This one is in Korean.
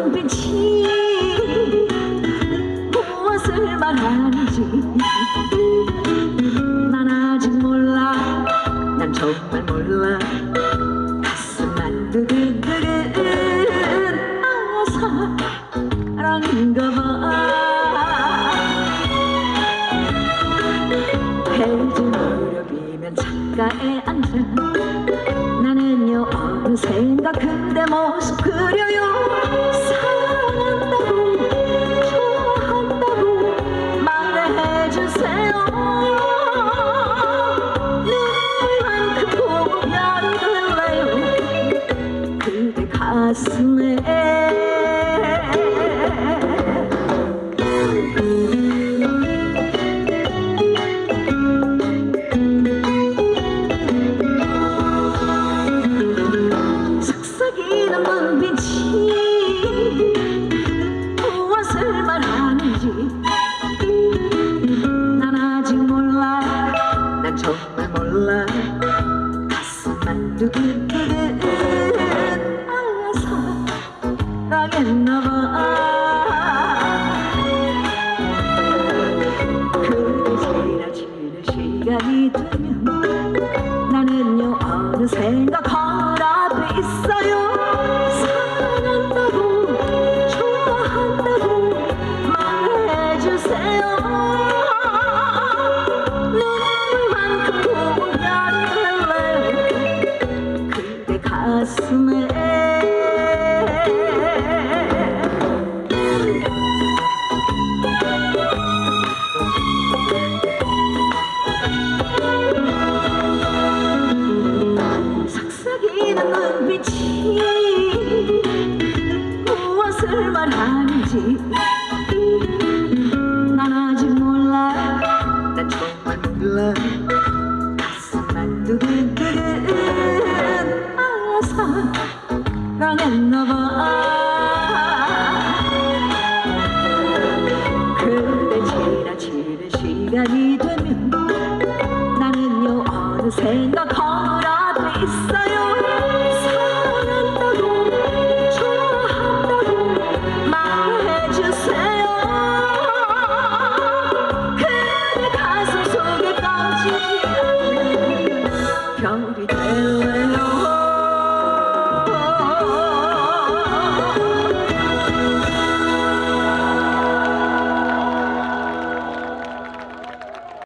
스치는 눈빛이 무엇을 말하는지. 난 아직 몰라. 난 정말 몰라. 가슴만 두근두근 아 사랑인가 봐. 해질 무렵이면 창가에 앉아. 나는요 어느샌가 그대 모습 그려요 말해주세요 눈물만큼 보면이 될래요. 그대 가슴에 시간이 되면 나는요 어느샌가 걸 앞에 있어요 그대 가슴에. 속삭이는 눈빛이 무엇을 말하는지. 난 아직 몰라. 난 정말 몰라. 가슴만 두근두근. 아 사랑했나 봐. 그때 지나치는 시간이 되면 나는요 어느샌가 거라도 있어요. 사랑한다고 좋아한다고 해 주세요. 그대 가슴 속에 꺼지지 않는 별이 되어